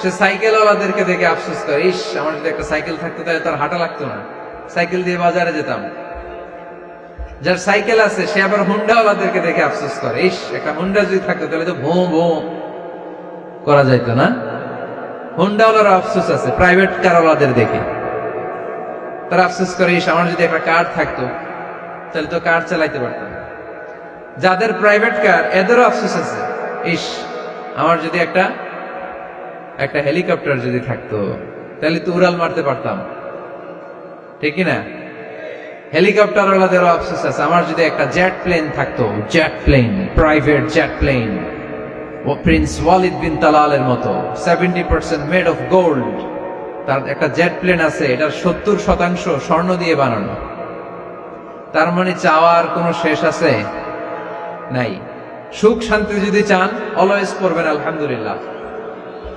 সে সাইকেলওয়ালাদেরকে দেখে আফসোস করে, ইস, আমার যদি একটা সাইকেল থাকতো তাহলে তার হাঁটা লাগতো না। সাইকেল দিয়ে বাজারে যেতাম। যার সাইকেল আছে, সে আবার হুন্ডাওয়ালাদেরকে দেখে আফসোস করে, ইস, একটা হুন্ডা যদি থাকতো তাহলে তো ভো ভো করা যাইতো না। হুন্ডাওয়ালার আফসোস আছে, প্রাইভেট কারওয়ালাদের দেখে। তারা আফসোস করে, ইস, আমার যদি একটা কার থাকতো তাহলে তো কার চালাইতে পারতাম। যাদের প্রাইভেট কার, এদেরও আফসোস আছে, ইস, আমার যদি একটা একটা হেলিকপ্টার যদি থাকতো, তাহলে তো উড়াল মারতে পারতাম। ঠিক না? হেলিকপ্টার ওয়ালাদেরও আফসোস আছে। আমার যদি একটা জেট প্লেন থাকতো jet plane, private jet plane, ও প্রিন্স ওয়ালিদ বিন তালালের মতো, seventy percent made of gold, তার একটা জেট প্লেন আছে, এটার সত্তর শতাংশ স্বর্ণ দিয়ে বানানো। তার মানে চাওয়ার কোনো শেষ আছে? নাই। সুখ শান্তি যদি চান অলওয়েজ পড়বেন আলহামদুলিল্লাহ।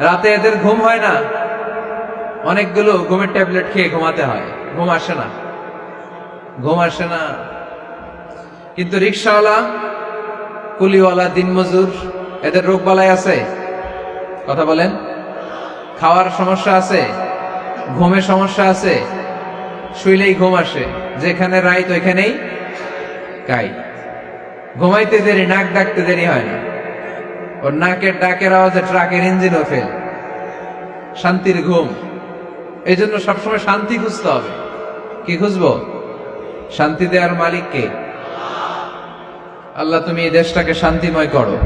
রাতে এদের ঘুম হয় না। অনেকগুলো ঘুমের ট্যাবলেট খেয়ে ঘুমাতে হয়। ঘুম আসে না। ঘুম আসে না। কিন্তু রিক্সাওয়ালা কুলিওয়ালা, দিনমজুর, এদের রোগ বালাই আছে? কথা বলেন। খাওয়ার সমস্যা আছে? ঘুমের সমস্যা আছে? শুইলেই ঘুম আসে। যেখানে রাইত, ওইখানেই কাই ঘুমাইতে দেরি, নাক ডাকতে দেরি হয় না। ওর নাকের ডাকের আওয়াজে ট্রাকের ইঞ্জিনও ফেল শান্তির ঘুম। এই জন্য সবসময় শান্তি খুঁজতে হবে। কি খুঁজবো? শান্তি দেওয়ার মালিককে আল্লাহ, তুমি এই দেশটাকে শান্তিময় করো।